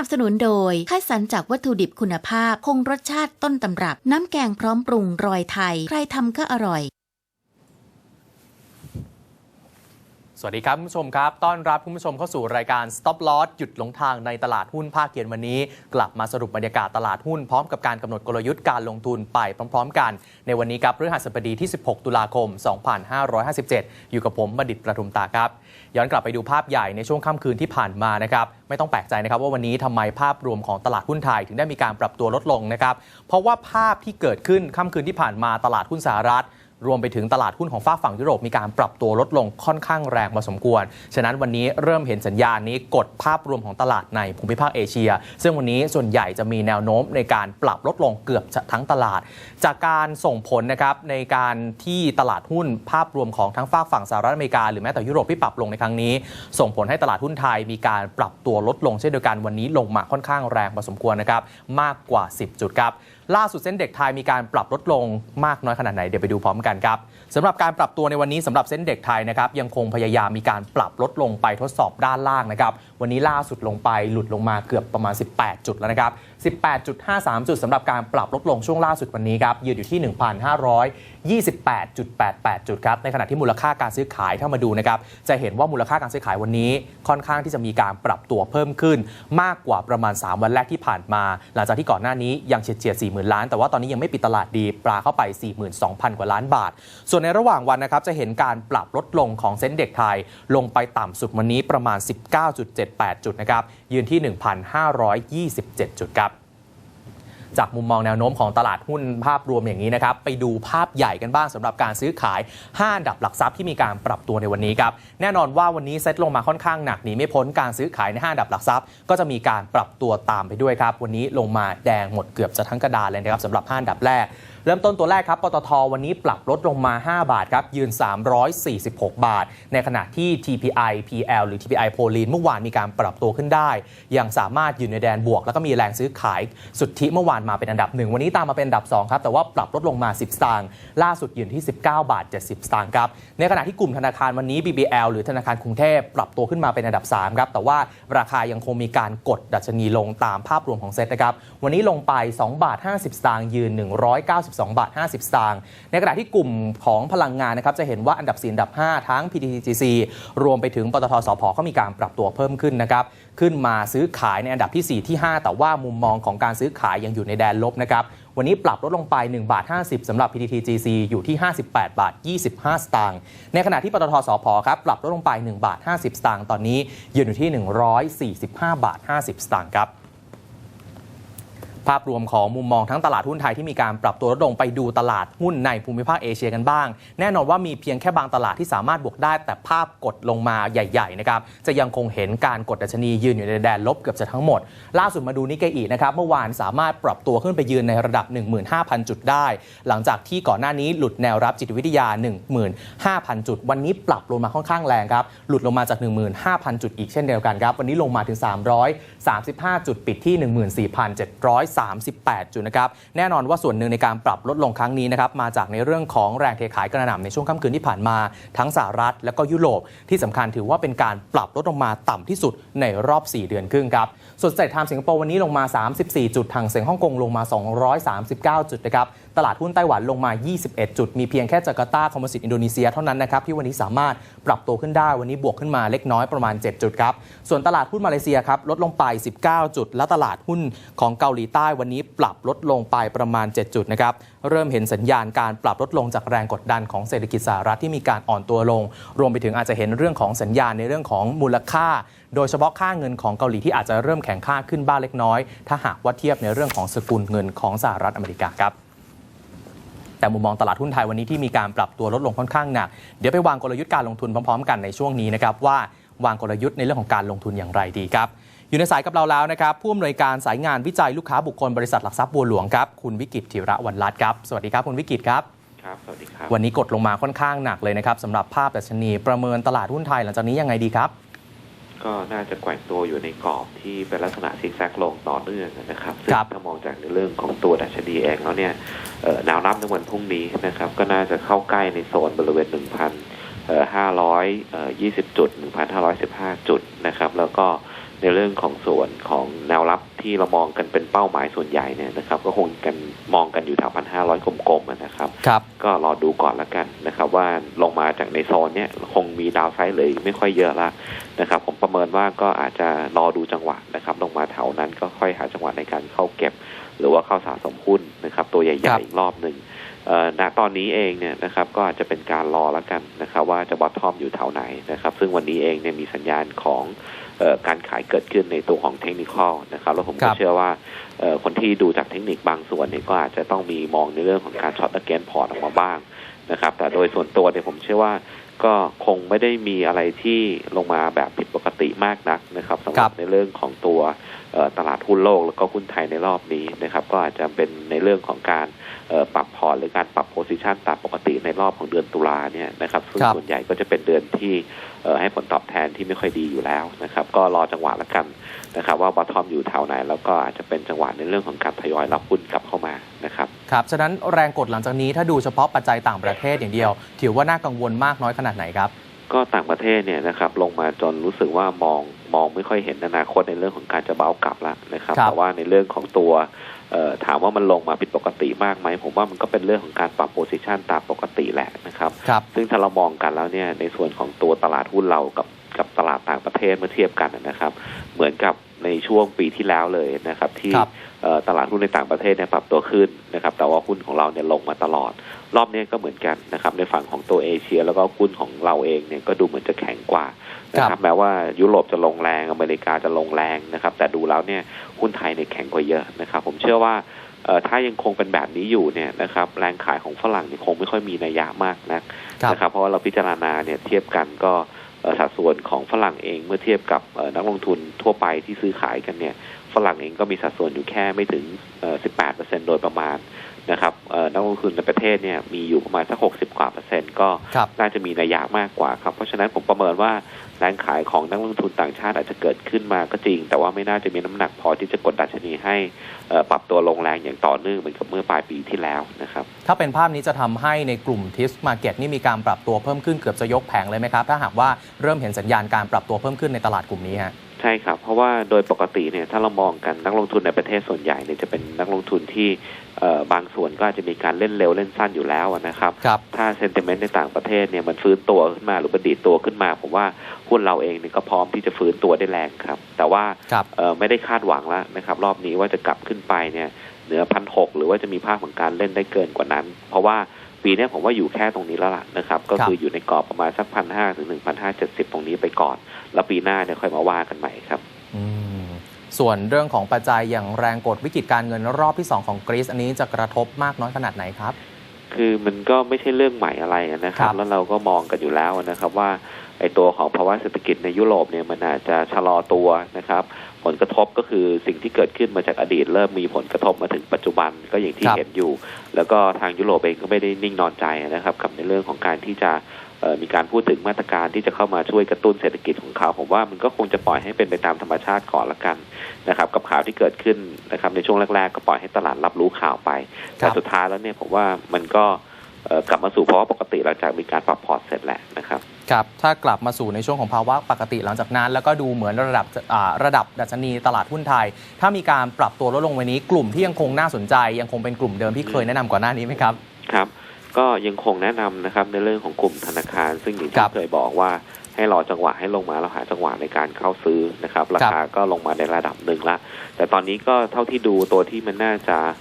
นับสนุนโดยคัดสรรจากวัตถุดิบคุณภาพ คงรสชาติต้นตำรับ น้ำแกงพร้อมปรุงรอยไทย ใครทำก็อร่อย สวัสดีครับคุณผู้ชมครับ ต้อนรับคุณผู้ชมเข้าสู่รายการ Stop Loss หยุดหลงทางในตลาดหุ้นภาคเย็นวันนี้ กลับมาสรุปบรรยากาศตลาดหุ้นพร้อมกับการกำหนดกลยุทธ์การลงทุนไปพร้อม ๆ กัน ในวันนี้ครับพฤหัสบดีที่ 16 ตุลาคม 2557 อยู่กับผมบัณฑิตประทุมตาครับ ย้อนกลับไปดูภาพใหญ่ในช่วงค่ำคืนที่ผ่านมานะครับไม่ต้องแปลกใจนะครับว่าวันนี้ทำไมภาพรวมของตลาดหุ้นไทยถึงได้มีการปรับตัวลดลงนะครับเพราะว่าภาพที่เกิดขึ้นค่ำคืนที่ผ่านมาตลาดหุ้นสหรัฐ รวมไปถึงตลาดหุ้นของฝ้าฝั่งยุโรปมีการปรับตัวลดลงค่อนข้างแรงพอสมควร ฉะนั้นวันนี้เริ่มเห็นสัญญาณนี้กดภาพรวมของตลาดในภูมิภาคเอเชีย ซึ่งวันนี้ส่วนใหญ่จะมีแนวโน้มในการปรับลดลงเกือบทั้งตลาด จากการส่งผลนะครับในการที่ตลาดหุ้นภาพรวมของทั้งฝากฝั่งสหรัฐอเมริกาหรือแม้แต่ยุโรปที่ปรับลงในครั้งนี้ ส่งผลให้ตลาดหุ้นไทยมีการปรับตัวลดลงเช่นเดียวกันวันนี้ลงมาค่อนข้างแรงพอสมควรนะครับมากกว่า 10 จุดครับ ล่าสุดเส้นเด็กไทยมีการปรับลดลงมากน้อยขนาดไหนเดี๋ยวไปดูพร้อมกันครับสำหรับการปรับตัวในวันนี้สำหรับเส้นเด็กไทยนะครับยังคงพยายามมีการปรับลดลงไปทดสอบด้านล่างนะครับวันนี้ล่าสุดลงไปหลุดลงมาเกือบประมาณ 18 จุดแล้วนะครับ18.53 จุดสำหรับการปรับลดลงช่วงล่าสุดวันนี้ครับยืนอยู่ที่ 1,528.88 จุดครับในขณะที่มูลค่าการซื้อขายถ้ามาดูนะครับจะเห็นว่ามูลค่าการซื้อขายวันนี้ ค่อนข้างที่จะมีการปรับตัวเพิ่มขึ้น มากกว่าประมาณ 3 วันแรกที่ผ่านมา หลังจากที่ก่อนหน้านี้ยังเฉียดเฉียด40,000 ล้าน แต่ว่าตอนนี้ยังไม่ปิดตลาดดีปลาเข้าไป 42,000 กว่าล้านบาท ส่วนในระหว่างวันนะครับจะเห็นการปรับลดลงของเซ็นเด็กไทย ลงไปต่ำสุดวันนี้ประมาณ 19.78 จุดนะครับยืนที่ 1,527 จุดครับ จากมุมมองแนวโน้มของตลาดหุ้นภาพรวมอย่างนี้นะครับ ไปดูภาพใหญ่กันบ้างสำหรับการซื้อขาย 5 อันดับหลักทรัพย์ที่มีการปรับตัวในวันนี้ครับ แน่นอนว่าวันนี้เซ็ตลงมาค่อนข้างหนักหนีไม่พ้นการซื้อขายใน 5 อันดับหลักทรัพย์ ก็จะมีการปรับตัวตามไปด้วยครับ วันนี้ลงมาแดงหมดเกือบจะทั้งกระดานเลยนะครับสำหรับ 5 อันดับแรก เริ่มต้นตัวแรกครับ ปตทวันนี้ปรับลดลงมา 5 บาทครับ ยืน 346 บาท ในขณะที่ TPI PL หรือ TPI โพลีนเมื่อวานมีการปรับตัวขึ้นได้ ยังสามารถอยู่ในแดนบวก แล้วก็มีแรงซื้อขายสุทธิเมื่อวานมาเป็นอันดับหนึ่งวันนี้ตามมาเป็นอันดับ 2 ครับ แต่ว่าปรับลดลงมา 10 สตางค์ล่าสุดยืนที่ 19 บาท 70 สตางค์ครับ ในขณะที่กลุ่มธนาคารวันนี้ BBL หรือธนาคารกรุงเทพปรับตัวขึ้นมาเป็นอันดับ3ครับแต่ว่าราคายังคงมีการกดดัชนีลงตามภาพรวมของเซ็ตนะครับวันนี้ลงไป 2 บาท 50 สตางค์ยืน92 บาท 50 สตางค์ ในขณะที่กลุ่มของพลังงานนะครับจะเห็นว่าอันดับ 4 อันดับ 5 ทั้ง PTTGC รวมไปถึงปตทสพก็มีการปรับตัวเพิ่มขึ้นนะครับ ขึ้นมาซื้อขายในอันดับที่ 4 ที่ 5 แต่ว่ามุมมองของการซื้อขายยังอยู่ในแดนลบนะครับ วันนี้ปรับลดลงไป 1 บาท 50สำหรับ PTTGC อยู่ที่ 58 บาท 25 สตางค์ ในขณะที่ปตทสพครับปรับลดลงไป 1 บาท 50 สตางค์ ตอนนี้ยืนอยู่ที่ 145 บาท 50 สตางค์ครับ ภาพรวมของมุมมองทั้งตลาดหุ้นไทยที่มีการปรับตัวลดลงไปดูตลาดหุ้นในภูมิภาคเอเชียกันบ้าง แน่นอนว่ามีเพียงแค่บางตลาดที่สามารถบวกได้ แต่ภาพกดลงมาใหญ่ๆนะครับจะยังคงเห็นการกดดัชนียืนอยู่ในแดนลบเกือบจะทั้งหมด ล่าสุดมาดูนิกเกอีนะครับเมื่อวานสามารถปรับตัวขึ้นไปยืนในระดับ 15,000 จุดได้ หลังจากที่ก่อนหน้านี้หลุดแนวรับจิตวิทยา 15,000 จุด วันนี้ปรับลงมาค่อนข้างแรงครับหลุดลงมาจาก 15,000 จุดอีกเช่นเดียวกันครับวันนี้ลงมาถึง 335 จุดปิดที่1,438 จุดนะครับ แน่นอนว่าส่วนหนึ่งในการปรับลดลงครั้งนี้นะครับมาจากในเรื่องของแรงเทขายกระหน่ำในช่วงค่ำคืนที่ผ่านมา ทั้งสหรัฐและก็ยุโรปที่สำคัญถือว่าเป็นการปรับลดลงมาต่ำที่สุดในรอบ 4 เดือนครึ่งครับส่วนเซ็ตไทม์สิงคโปร์วันนี้ลงมา 34 จุดทางเสียงฮ่องกงลงมา 239 จุดนะครับตลาดหุ้นไต้หวันลงมา 21 จุด มีเพียงแค่จาการ์ตาคอมโพสิตอินโดนีเซียเท่านั้นนะครับที่วันนี้สามารถปรับตัวขึ้นได้วันนี้บวกขึ้นมาเล็กน้อยประมาณ 7 จุดครับส่วนตลาดหุ้นมาเลเซียครับลดลงไป 19 จุด และตลาดหุ้นของเกาหลีใต้วันนี้ปรับลดลงไปประมาณ 7 จุดนะครับ เริ่มเห็นสัญญาณการปรับลดลงจากแรงกดดันของเศรษฐกิจสหรัฐที่มีการอ่อนตัวลง รวมไปถึงอาจจะเห็นเรื่องของสัญญาณในเรื่องของมูลค่า โดยเฉพาะค่าเงินของเกาหลีที่อาจจะเริ่มแข็งค่าขึ้นบ้างเล็กน้อย ถ้าหากว่าเทียบในเรื่องของสกุลเงินของสหรัฐอเมริกาครับแต่มุมมองตลาดหุ้นไทยวันนี้ที่มีการปรับตัวลดลงค่อนข้างหนัก เดี๋ยวไปวางกลยุทธ์การลงทุนพร้อมๆ กันในช่วงนี้นะครับว่าวางกลยุทธ์ในเรื่องของการลงทุนอย่างไรดีครับ อยู่ในสายกับเราแล้วนะครับผู้อำนวยการสายงานวิจัยลูกค้าบุคคลบริษัทหลักทรัพย์บัวหลวงครับคุณวิกิตธีระวันรัตน์ครับสวัสดีครับคุณวิกิตครับครับสวัสดีครับวันนี้กดลงมาค่อนข้างหนักเลยนะครับสำหรับภาพดัชนีประเมินตลาดหุ้นไทยหลังจากนี้ยังไงดีครับ ก็น่าจะแกว่งตัวอยู่ในกรอบที่เป็นลักษณะซิกแซกลงต่อเนื่องนะครับซึ่คงรับถ้ามองจากในเรื่องของตัวดัชนีเองแล้วเนี่ยเอ่อแนวรับในวันพรุ่งนี้นะครับก็น่าจะเข้าใกล้ในโซนบริเวณ1,520 จุด 1,515 จุดนะครับแล้วก็ ในเรื่องของส่วนของแนวรับที่เรามองกันเป็นเป้าหมายส่วนใหญ่เนี่ยนะครับ ก็คงกันมองกันอยู่แถวพันห้าร้อยกลมๆอะนะครับครับ ก็รอดูก่อนละกันนะครับ ว่าลงมาจากในโซนเนี้ยคงมีดาวไซด์เลยไม่ค่อยเยอะละนะครับ ผมประเมินว่าก็อาจจะรอดูจังหวะนะครับ ลงมาแถวนั้นก็ค่อยหาจังหวะในการเข้าเก็บ หรือว่าเข้าสะสมหุ้นนะครับ ตัวใหครัญ่บๆอีกรอบหนึ่งเอ่อณตอนนี้เองเนี่ยนะครับก็อาจจะเป็นการรอละกันนะครับ ว่าจะบอททอมอยู่แถวไหนนะครับ ซึ่งวันนี้เองเนี่ยมีสัญญาณของเอ่อ การขายเกิดขึ้นในตัวของเทคนิคอลนะครับ แล้วผมครัก็บเชื่อว่าเอ่อคนที่ดูจากเทคนิคบางส่วนเนี่ยก็อาจจะต้องมีมองในเรื่องของการช็อตเกนพอร์ตออกมาบ้างนะครับแต่โดยส่วนตัวเนี่ยผมเชื่อว่าก็คงไม่ได้มีอะไรที่ลงมาแบบผิดปกติมากนักนะครับสำหครัรับบในเรื่องของตัวเอ่อ ตลาดหุ้นโลกแล้วก็หุ้นไทยในรอบนี้นะครับ ก็อาจจะเป็นในเรื่องของการเอ่อปรับพอร์ตหรือการปรับโพซิชันตามปกติในรอบของเดือนตุลาเนี่ยนะครับซึ่งครับส่วนใหญ่ก็จะเป็นเดือนที่เอ่อให้ผลตอบแทนที่ไม่ค่อยดีอยู่แล้วนะครับ ก็รอจังหวะละกันนะครับ ว่าบอททอมอยู่แถวไหน แล้วก็อาจจะเป็นจังหวะในเรื่องของการทยอยรับหุ้นกลับเข้ามานะครับครับฉะนั้นแรงกดหลังจากนี้ถ้าดูเฉพาะปัจจัยต่างประเทศอย่างเดียว ถือว่าน่ากังวลมากน้อยขนาดไหนครับก็ต่างประเทศเนี่ยนะครับลงมาจนรู้สึกว่ามอง มองไม่ค่อยเห็นอนาคตในเรื่องของการจะเบ้ากลับแล้วนะครับครับแต่ว่าในเรื่องของตัวเอ่อถามว่ามันลงมาผิดปกติมากไหมผมว่ามันก็เป็นเรื่องของการปรับโพซิชันตามปกติแหละนะครับครับซึ่งถ้าเรามองกันแล้วเนี่ยในส่วนของตัวตลาดหุ้นเรากับกับตลาดต่างประเทศเมื่อเทียบกันนะครับ เหมือนกับ ในช่วงปีที่แล้วเลยนะครับ ที่ครับเอ่อตลาดหุ้นในต่างประเทศเนี่ยปรับตัวขึ้นนะครับ แต่ว่าหุ้นของเราเนี่ยลงมาตลอด รอบนี้ก็เหมือนกันนะครับ ในฝั่งของตัวเอเชีย แล้วก็หุ้นของเราเองเนี่ยก็ดูเหมือนจะแข็งกว่านะคครัรับบแม้ว่ายุโรปจะลงแรงอเมริกาจะลงแรงนะครับ แต่ดูแล้วเนี่ยหุ้นไทยเนี่ยแข็งกว่าเยอะนะครับ ผมเชื่อว่าเอ่อถ้ายังคงเป็นแบบนี้อยู่เนี่ยนะครับแรงขายของฝรั่งเนี่ยคงไม่ค่อยมีนัยยะมากนักครับนะครับ เพราะว่าเราพิจารณาเนี่ยเทียบกันก็เอ่อ สัดส่วนของฝรั่งเองเมื่อเทียบกับนักลงทุนทั่วไปที่ซื้อขายกันเนี่ยฝรั่งเองก็มีสัดส่วนอยู่แค่ไม่ถึงเอ่อ18%โดยประมาณนะครับเอ่อนักลงทุนในประเทศเนี่ยมีอยู่ประมาณสัก 60 กว่าเปอร์เซ็นต์ก็ครับน่าจะมีนัยยะมากกว่าครับ เพราะฉะนั้นผมประเมินว่าแรงขายของนักลงทุนต่างชาติอาจจะเกิดขึ้นมาก็จริง แต่ว่าไม่น่าจะมีน้ำหนักพอที่จะกดดัชนีให้เอ่อปรับตัวลงแรงอย่างต่อเนื่องเหมือนกับเมื่อปลายปีที่แล้วนะครับ ถ้าเป็นภาพนี้จะทำให้ในกลุ่มทิสมาเก็ตนี่มีการปรับตัวเพิ่มขึ้นเกือบจะยกแผงเลยไหมครับ ถ้าหากว่าเริ่มเห็นสัญญาณการปรับตัวเพิ่มขึ้นในตลาดกลุ่มนี้ฮะ ใช่ครับ เพราะว่าโดยปกติเนี่ยถ้าเรามองกันนักลงทุนในประเทศส่วนใหญ่เนี่ยจะเป็นนักลงทุนที่เอ่อบางส่วนก็อาจจะมีการเล่นเร็วเล่นสั้นอยู่แล้วนะครับครับถ้าเซนติเมนต์ในต่างประเทศเนี่ยมันฟื้นตัวขึ้นมาหรือมันดีดตัวขึ้นมาผมว่าหุ้นเราเองเนี่ยก็พร้อมที่จะฟื้นตัวได้แรงครับ แต่ว่าครับเอ่อไม่ได้คาดหวังแล้วนะครับ รอบนี้ว่าจะกลับขึ้นไปเนี่ยเหนือพันหกหรือว่าจะมีภาพของการเล่นได้เกินกว่านั้น เพราะว่า ปีเนี้ยผมว่าอยู่แค่ตรงนี้แล้วล่ะนะครับ ก็คืออยู่ในกรอบประมาณสักพันห้าถึงหนึ่งพันห้าเจ็ดสิบตรงนี้ไปก่อน แล้วปีหน้าเนี่ยค่อยมาว่ากันใหม่ครับอืมส่วนเรื่องของปัจจัยอย่างแรงกดวิกฤตการเงินรอบที่ 2 ของกรีซอันนี้จะกระทบมากน้อยขนาดไหนครับ คือมันก็ไม่ใช่เรื่องใหม่อะไรนะครัครับบแล้วเราก็มองกันอยู่แล้วนะครับว่าไอ้ตัวของภาวะเศรษฐกิจในยุโรปเนี่ยมันอาจจะชะลอตัวนะครับ ผลกระทบก็คือสิ่งที่เกิดขึ้นมาจากอดีต เริ่มมีผลกระทบมาถึงปัจจุบันก็อย่างที่ครับเห็นอยู่ แล้วก็ทางยุโรปเองก็ไม่ได้นิ่งนอนใจนะครับ กับในเรื่องของการที่จะเอ่อ มีการพูดถึงมาตรการที่จะเข้ามาช่วยกระตุ้นเศรษฐกิจของเขาผมว่ามันก็คงจะปล่อยให้เป็นไปตามธรรมชาติก่อนละกันนะครับ กับข่าวที่เกิดขึ้นนะครับในช่วงแรก ๆ ก็ปล่อยให้ตลาดรับรู้ข่าวไปแต่สุดท้ายแล้วเนี่ยผมว่ามันก็เอ่อกลับมาสู่ภาวะปกติหลังจากมีการปรับพอร์ตเสร็จแหละนะครับครับถ้ากลับมาสู่ในช่วงของภาวะปกติหลังจากนั้น แล้วก็ดูเหมือนระดับอ่าระดับดัชนีตลาดหุ้นไทย ถ้ามีการปรับตัวลดลงวันนี้กลุ่มที่ยังคงน่าสนใจ ยังคงเป็นกลุ่มเดิมที่เคยแนะนำก่อนหน้านี้ไหมครับครับ ก็ยังคงแนะนำนะครับในเรื่องของกลุ่มธนาคาร ซึ่งอย่างครัที่บเคยบอกว่าให้รอจังหวะให้ลงมาแล้วหาจังหวะในการเข้าซื้อนะครับ ราคาก็ลงมาในระดับหนึ่งละแต่ตอนนี้ก็เท่าที่ดูตัวที่มันน่าจะเอ่อ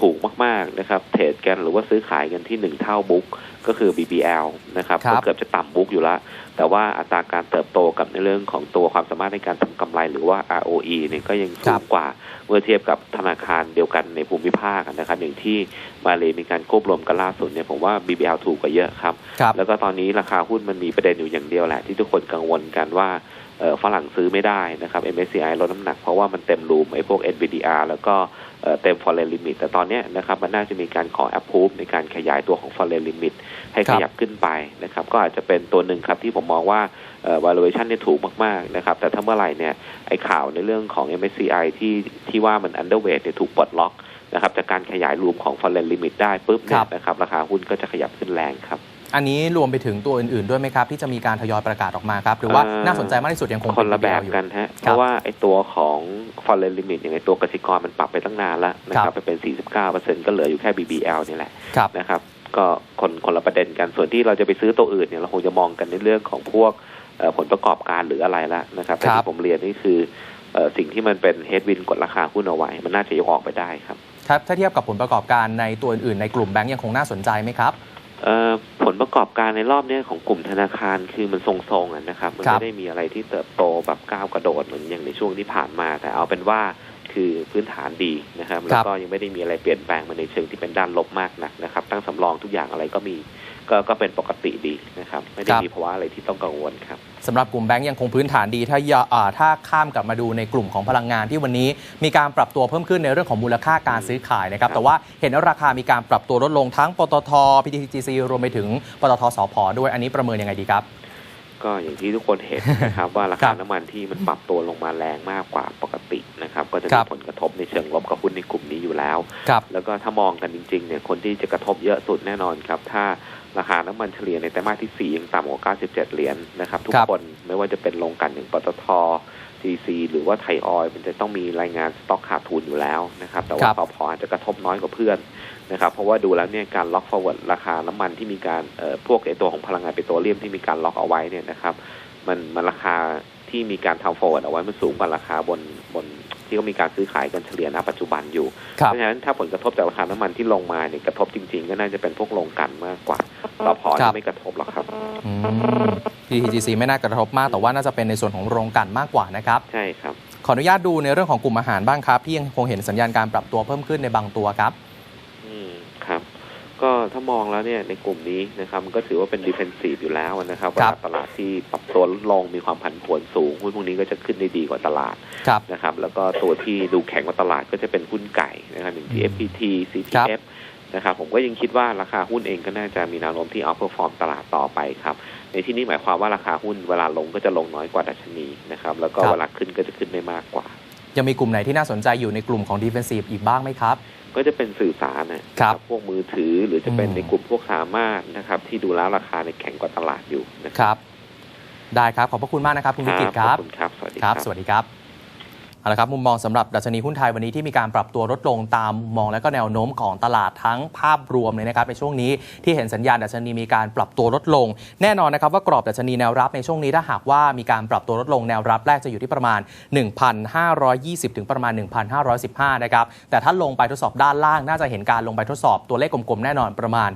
ถูกมากๆนะครับเทรดกันหรือว่าซื้อขายกันที่หนึ่งเท่าบุ๊กก็คือ BBL นะครับครับก็เกือบจะต่ำบุ๊กอยู่แล้วแต่ว่าอัตราการเติบโตกับในเรื่องของตัวความสามารถในการทำกำไรหรือว่า ROE เนี่ยก็ยังสูงกว่าเมื่อเทียบกับธนาคารเดียวกันในภูมิภาคนะครับอย่างที่มาเลมีการควบรวมกันล่าสุดเนี่ยผมว่า BBL ถูกกว่าเยอะครับครับแล้วก็ตอนนี้ราคาหุ้นมันมีประเด็นอยู่อย่างเดียวแหละ ที่ทุกคนกังวลกันว่าเอ่อ ฝรั่งซื้อไม่ได้นะครับ MSCI ลดน้ำหนักเพราะว่ามันเต็มรูมไอ้พวก NVDR แล้วก็เต็ม foreign limit แต่ตอนนี้นะครับมันน่าจะมีการขอ approve ในการขยายตัวของ foreign limit ให้ขยับขึ้นไปนะครับ ก็อาจจะเป็นตัวหนึ่งครับที่ผมมองว่า valuation เนี่ยถูกมากๆนะครับ แต่ถ้าเมื่อไหร่เนี่ยไอ้ข่าวในเรื่องของ MSCI ที่ที่ว่ามัน underweight เนี่ยถูกปลดล็อกนะครับจากการขยายรูมของ foreign limit ได้ปุ๊บเนี่ยบนะครับ ราคาหุ้นก็จะขยับขึ้นแรงครับ อันนี้รวมไปถึงตัวอื่นๆด้วยไหมครับ ที่จะมีการทยอยประกาศออกมาครับ หรือว่าเอ่อน่าสนใจมากที่สุดยังคงคนละเป็แบบอยู่กันฮะ เพราะว่าไอ้ตัวของ foreign limit อย่างไอ้ตัวกสิกรมันปรับไปตั้งนานแล้วนะคครัรับบไปเป็น 49%ก็เหลืออยู่แค่ BBL นี่แหละครับนะครับก็คนคนละประเด็นกันส่วนที่เราจะไปซื้อตัวอื่นเนี่ยเราคงจะมองกันในเรื่องของพวกเอ่อผลประกอบการหรืออะไรละนะครับแต่ครับที่ผมเรียนนี่คือเอ่อสิ่งที่มันเป็น headwind กดราคาหุ้นเอาไว้ มันน่าจะยกออกไปได้ครับครับถ้าเทียบกับผลประกอบการในตัวอื่นๆในกลุ่มแบงก์ยังคงน่าสนใจไหมครับเอ่อ ผลประกอบการในรอบเนี้ยของกลุ่มธนาคารคือมันทรงๆอะนะครับ มันครับไม่ได้มีอะไรที่เติบโตแบบก้าวกระโดดเหมือนอย่างในช่วงที่ผ่านมา แต่เอาเป็นว่า คือพื้นฐานดีนะครับ แล้วก็ยังไม่ได้มีอะไรเปลี่ยนแปลงมาในเชิงที่เป็นด้านลบมากนักนะครับ ตั้งสำรองทุกอย่างอะไรก็มีก็ก็เป็นปกติดีนะครับ ไม่ได้มีภาวะอะไรที่ต้องกังวลครับสำหรับกลุ่มแบงก์ยังคงพื้นฐานดีถ้าอย่าอ่าถ้าข้ามกลับมาดูในกลุ่มของพลังงานที่วันนี้มีการปรับตัวเพิ่มขึ้นในเรื่องของมูลค่าการซื้อขายนะครับครับแต่ว่าเห็นว่าราคามีการปรับตัวลดลงทั้งปตท PTTGC รวมไปถึงปตทสพด้วยอันนี้ประเมินยังไงดีครับ ก็อย่างที่ทุกคนเห็นนะครับ ว่าราครัคาบน้ำมันที่มันปรับตัวลงมาแรงมากกว่าปกตินะครับ ก็จะครัมีบผลกระทบในเชิงลบกับหุ้นในกลุ่มนี้อยู่แล้วครับแล้วก็ถ้ามองกันจริงๆเนี่ยคนที่จะกระทบเยอะสุดแน่นอนครับ ถ้าราคาน้ำมันเฉลี่ยในไตรมาสที่ 4 ยังต่ำกว่า 97 เหรียญนะครับ ทุกครับคนไม่ว่าจะเป็นโรงกลันอย่างปตท CC หรือว่าไทยออยล์มันจะต้องมีรายงานสต็อกขาดทุนอยู่แล้วนะครับ แต่คว่ารับปพอาจจะกระทบน้อยกว่าเพื่อนนะครับ เพราะว่าดูแล้วเนี่ยการล็อก forward ราคาน้ำมันที่มีการเอ่อพวกไอตัวของพลังงานเปโตรเลียมที่มีการล็อกเอาไว้เนี่ยนะครับ มันมันราคาที่มีการทำ forward เอาไว้มันสูงกว่าราคาบนบน ที่เขามีการซื้อขายกันเฉลี่ยณปัจจุบันอยู่ครับเพราะฉะนั้นถ้าผลกระทบจากราคาน้ำมันที่ลงมาเนี่ยกระทบจริง ๆ ก็น่าจะเป็นพวกโรงกลันมากกว่าปพครับไม่กระทบหรอกครับอืม PTTGC ไม่น่ากระทบมากแต่ว่าน่าจะเป็นในส่วนของโรงกลั่นมากกว่านะครับใช่ครับขออนุญาตดูในเรื่องของกลุ่มอาหารบ้างครับที่ยังคงเห็นสัญญาณการปรับตัวเพิ่มขึ้นในบางตัวครับอืมครับ ก็ถ้ามองแล้วเนี่ยในกลุ่มนี้นะครับมันก็ถือว่าเป็นดิเฟนซีฟอยู่แล้วนะครับคเวรัลาบตลาดที่ปรับตัวลดลงมีความผันผวนสูงหุ้นพวกนี้ก็จะขึ้นได้ดีกว่าตลาดครับนะครับ แล้วก็ตัวที่ดูแข็งกว่าตลาดก็จะเป็นหุ้นไก่นะครับอย่างที่อืม FPT CPF นะครับผมก็ยังคิดว่าราคาหุ้นเองก็น่าจะมีแนวโน้มที่ outperform ตลาดต่อไปครับ ในที่นี้หมายความว่าราคาหุ้นเวลาลงก็จะลงน้อยกว่าดัชนีนะครับ แล้วก็ครับเวลาขึ้นก็จะขึ้นได้มากกว่ายังมีกลุ่มไหนที่น่าสนใจอยู่ในกลุ่มของ Defensive อีกบ้างไหมครับ ก็จะเป็นสื่อสารนะครับพวกมือถือหรือจะเป็นอืมในกลุ่มพวกสามารถนะครับ ที่ดูแล้วราคาในแข็งกว่าตลาดอยู่นะคครับรับ ได้ครับ ขอบพระคุณมากนะครับคุณวิกิตคขรัอบบคุณครับ สวัสดีคครัรับบสวัสดีครับ เอาละครับมุมมองสำหรับดัชนีหุ้นไทยวันนี้ที่มีการปรับตัวลดลงตามมุมมองและก็แนวโน้มของตลาดทั้งภาพรวมเลยนะครับในช่วงนี้ที่เห็นสัญญาณดัชนีมีการปรับตัวลดลง แน่นอนนะครับว่ากรอบดัชนีแนวรับในช่วงนี้ถ้าหากว่ามีการปรับตัวลดลงแนวรับแรกจะอยู่ที่ประมาณ 1,520 ถึงประมาณ 1,515 นะครับแต่ถ้าลงไปทดสอบด้านล่างน่าจะเห็นการลงไปทดสอบตัวเลขกลมๆแน่นอนประมาณ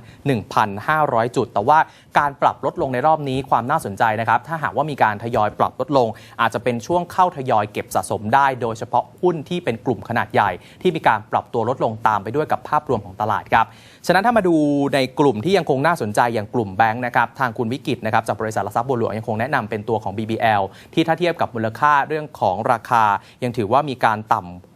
1,500 จุด แต่ว่าการปรับลดลงในรอบนี้ความน่าสนใจนะครับถ้าหากว่ามีการทยอยปรับลดลง อาจจะเป็นช่วงเข้าทยอยเก็บสะสมได้โดยเฉพาะหุ้นที่เป็นกลุ่มขนาดใหญ่ ที่มีการปรับตัวลดลงตามไปด้วยกับภาพรวมของตลาดครับ ฉะนั้นถ้ามาดูในกลุ่มที่ยังคงน่าสนใจอย่างกลุ่มแบงค์นะครับ ทางคุณวิกิตนะครับจากบริษัทหลักทรัพย์บัวหลวงยังคงแนะนำเป็นตัวของ BBL ที่ถ้าเทียบกับมูลค่าเรื่องของราคา ยังถือว่ามีการต่ำอ่า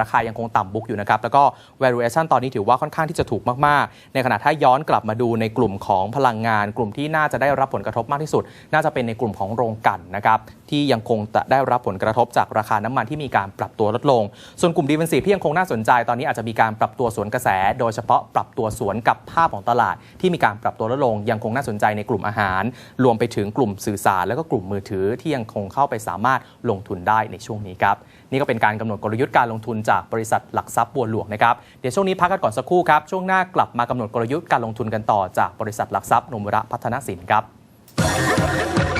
ราคายังคงต่ำบุ๊กอยู่นะครับ แล้วก็ valuation ตอนนี้ถือว่าค่อนข้างที่จะถูกมาก ๆ ในขณะถ้าย้อนกลับมาดูในกลุ่มของพลังงาน กลุ่มที่น่าจะได้รับผลกระทบมากที่สุด น่าจะเป็นในกลุ่มของโรงกลั่นนะครับที่ยังคงจะได้รับผลกระทบจากราคาน้ำมันที่มีการปรับตัวลดลง ส่วนกลุ่ม defensive ที่ยังคงน่าสนใจตอนนี้อาจจะมีการปรับตัวสวนกระแส โดยเฉพาะปรับตัวสวนกับภาพของตลาด ที่มีการปรับตัวลดลง ยังคงน่าสนใจในกลุ่มอาหาร รวมไปถึงกลุ่มสื่อสาร แล้วก็กลุ่มมือถือที่ยังคงเข้าไปสามารถลงทุนได้ในช่วงนี้ครับนี่ก็เป็นการกำหนดกลยุทธ์การลงทุนจากบริษัทหลักทรัพย์บัวหลวงนะครับ เดี๋ยวช่วงนี้พักกันก่อนสักครู่ครับ ช่วงหน้ากลับมากำหนดกลยุทธ์การลงทุนกันต่อจากบริษัทหลักทรัพย์นมระพัฒนสินครับ